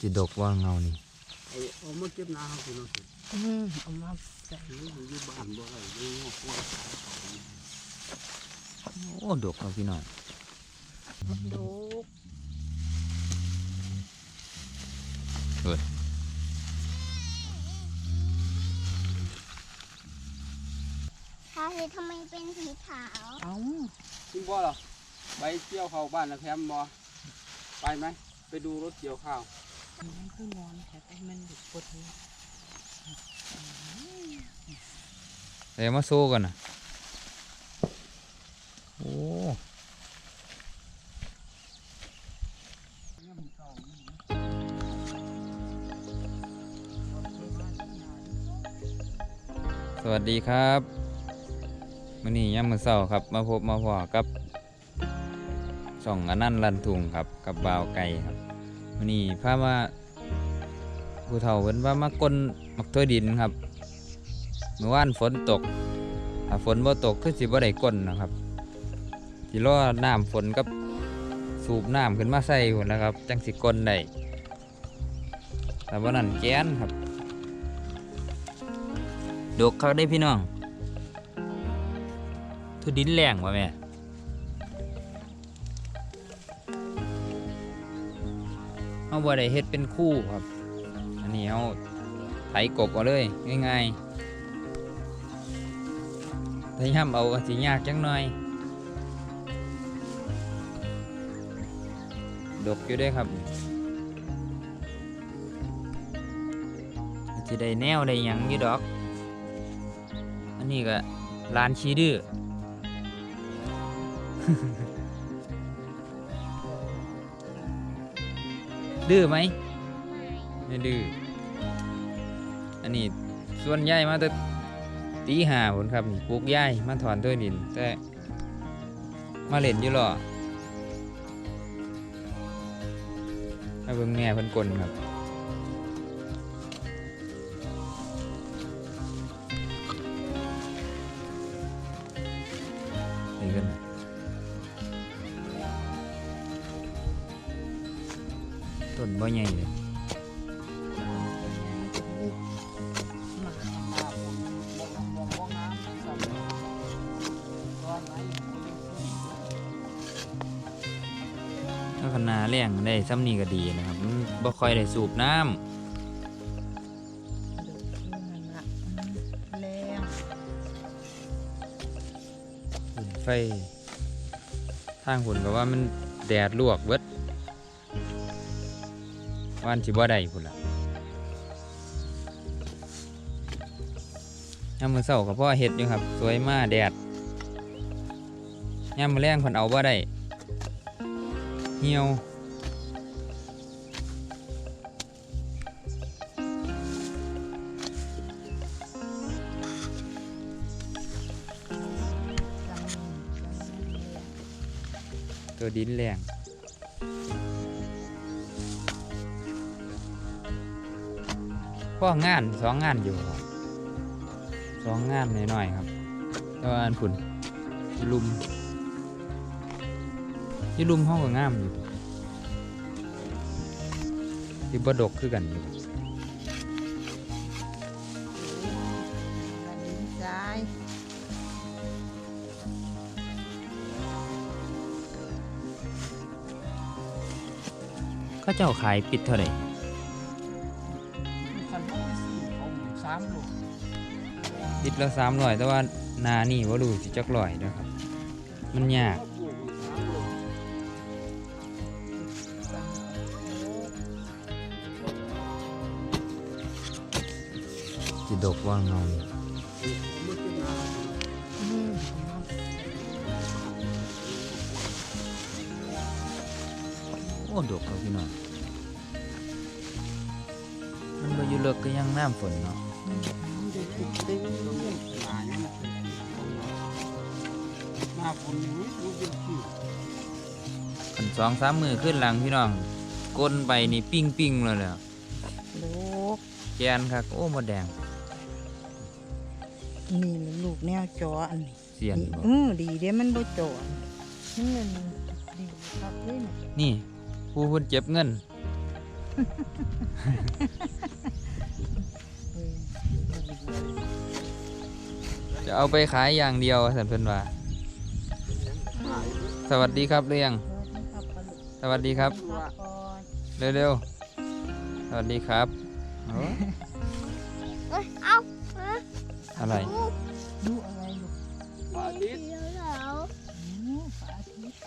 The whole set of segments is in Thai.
จิดกว่าเงานี่ไอ้เอามาเก็บนาเขาคุณเอาสิอืมเอามาใส่หรืออยู่บ้านบ่ได้อยู่งอกว่าโอ้ดกครับพี่น้องดูทาเลยทำไมเป็นสีขาว เอาคุณบ่หรอใบเกี่ยวข้าวบ้านนะแคมบ่ไปไหม ไปดูรถเกี่ยวข้าว มันคือนอนแต่มันดุดปวดหัวเดี๋ยวมาสู้กันนะโอ้สวัสดีครับมื่อนี้ย่ำมือเศร้าครับ มาพบมาพอกับส่องอนันต์ลันทุงครับ กับบ่าวไก่ครับ มื่อนี้พามาผู้เฒ่าเพิ่นว่ามากลนมักถ้วยดินครับ เมื่อวานฝนตกถ้าฝนบ่ตกคือสิบ่ได้ก้นนะครับสิรอน้ำฝนกับสูบน้ำขึ้นมาใส่หุ่นนะครับ จังสิก้นได้แต่ว่านั้นแก้นครับดกเขาได้พี่น้องทุดินแรงวะแม่ เอาบ่ได้เฮ็ดเป็นคู่ครับ อันนี้เอาไถกบเอาเลยง่ายๆถ้าย่ำเอาก็สิยากจังหน่อย ดกอยู่ด้วยครับจะได้แนวได้ยังอยู่ดอก อันนี้ก็ลานชีดื้อ ดื้อไหมไม่ดื้ออันนี้ส่วนใหญ่มาแต่ตีหาผลครับนี่ปลูกย่ายมาถอนตัวดิน แต่มาเล่นอยู่หรอมาเบิ่งแม่เพิ่นกลนครับนี่กัน นะต้นบ่ใหญ่เลยถ้าขนาแรงได้ซ้ำนี่ก็ดีนะครับมันบ่ค่อยได้สูบน้ดูมันละแรงำฝุ่นไฟทางฝุ่นก็ว่ามันแดดลวกเบิด วานสิบ่ได้พุ่นล่ะยามมือเช้าก็พ่อเฮ็ดอยู่ครับ สวยมากแดดยามมือแรงขนเอาบ่ได้เหี่ยวตัวดินแรง พ่องานสองงานอยู่ครับสองงานหน่อยๆครับแต่ว่าอันผุนอยุลุมอยุลุมห้องก็งามอยู่ที่บดกคือกันอยู่ละดินทรายเขาเจ้าขายปิดเท่าไหร่าสามโลปิดละสามร้อยแต่ว่านานี่ว่ารู้สิจักร้อยนะครับ มันยากเขาปลูกสามโลจิดกว่างานี่เอามาเก็บนโอ้ดกครับพี่น้องมันมาอยู่เลิกก็ยังน้ำฝนเนาะ อืมดูติดตึงนาเนี่ยมันเป็นหน้าฝนนี่มันเป็นขี้ขันสองสามมือขึ้นหลังพี่น้องก้นไปนี่ปิ้งปิ้งเลยแหละลูกแกนครับโอ้หมดแดง นี่ลูกแนวจออันนี้เสียนบ่เออดีเด้มันบ่จอนี่มันดีครับเลยนะนี่ผู้เพิ่นเจ็บเงิน จะเอาไปขายอย่างเดียวสันเพิ่นว่า สวัสดีครับเรียง สวัสดีครับ เร็วๆ สวัสดีครับโอ้เอ้ยเอาเอ้ยอะไร ดูอะไรลูกพระอาทิตย์เดี๋ยวเหรอโอ้พระอาทิตย์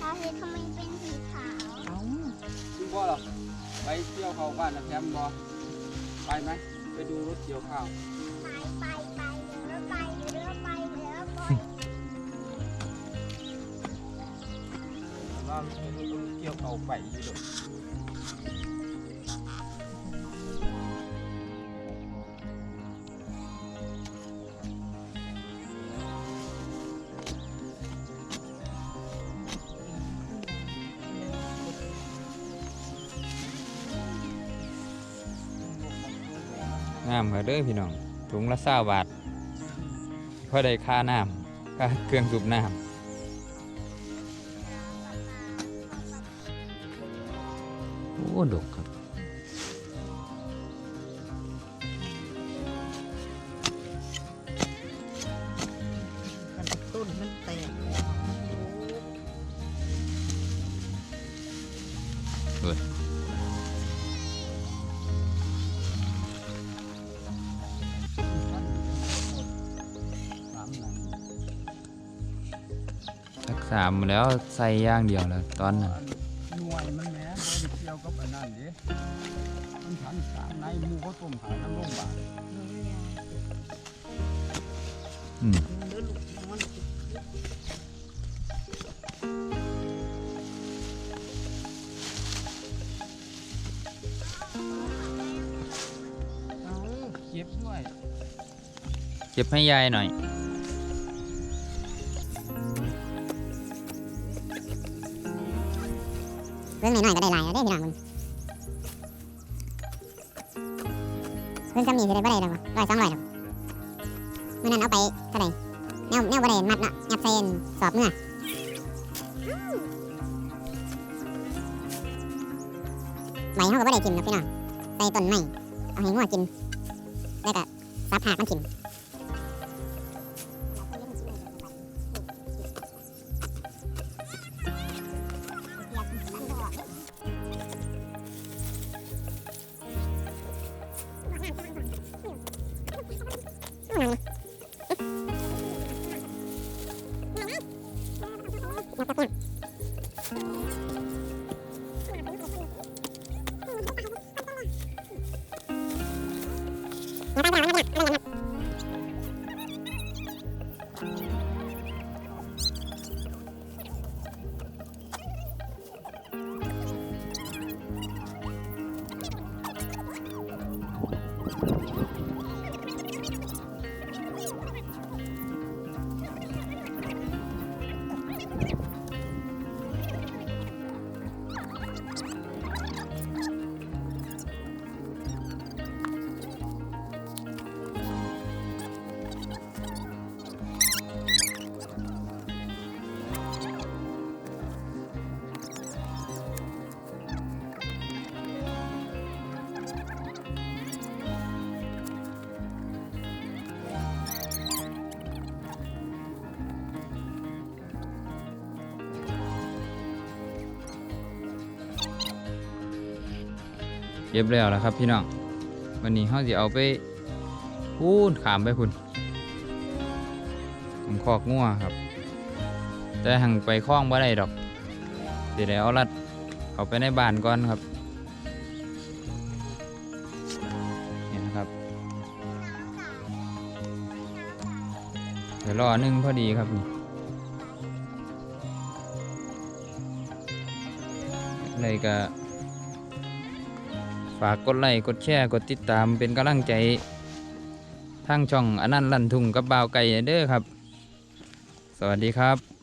พระอาทิตย์ทำไมเป็นสีขาวเอาคุณพ่อเหรอไปเที่ยวเขาบ้านนะแคมป์บอไปไหม ไปดูรถเกี่ยวข้าว ไปไป เกี่ยวข้าไปอยู่ดอกงามเหรอเด้อพี่น้องถุงละเศร้าบาทพอได้ค่าน้ำค่าเครื่องสูบน้ำ ดกครับมันต้นมันแตกแล้วสามหนังรักษามแล้วใส่ย่างเดียวแล้วตอนนั้นหน มันทันสามในหมูเขาต้มขายน้ำโรงพยาบาลอืมเด้อลูกมันเอาเก็บด้วย เก็บให้ยายหน่อยเรื่องหน่อยๆก็ได้หลายแล้วได้พี่น้องมึง เรื่อซ้ำนี่สิได้บ่ได้ดอกวะร้อยสองร้อยดอกมื่อนั้นเอาไปเท่าไหร่แนวแนวบ่ได้มัดเนาะยัดใส่อันสอบเมื่อไหมเขาก็บ่ได้กินนะพี่น้องใส่ต้นไม้เอาให้งัวกิน แล้วก็ซับหากมันกิน www.radiocomunitaria.com. เก็บแล้วแล้วครับพี่น้องวันนี้เขาจะเอาไปพูนขามไปคุณผมคอกงัวครับ แต่หังไปคล้องบ่ได้ดอกเดี๋ยวเอาลัดเอาไปในบ้านก่อนครับนี่นะครับเดี๋ยวรอหนึ่งพอดีครับนี่เลยก็ ฝากกดไลค์กดแชร์กดติดตามเป็นกำลังใจทางช่องอนันต์ลันทุงกับบ่าวไก่เด้อครับ สวัสดีครับ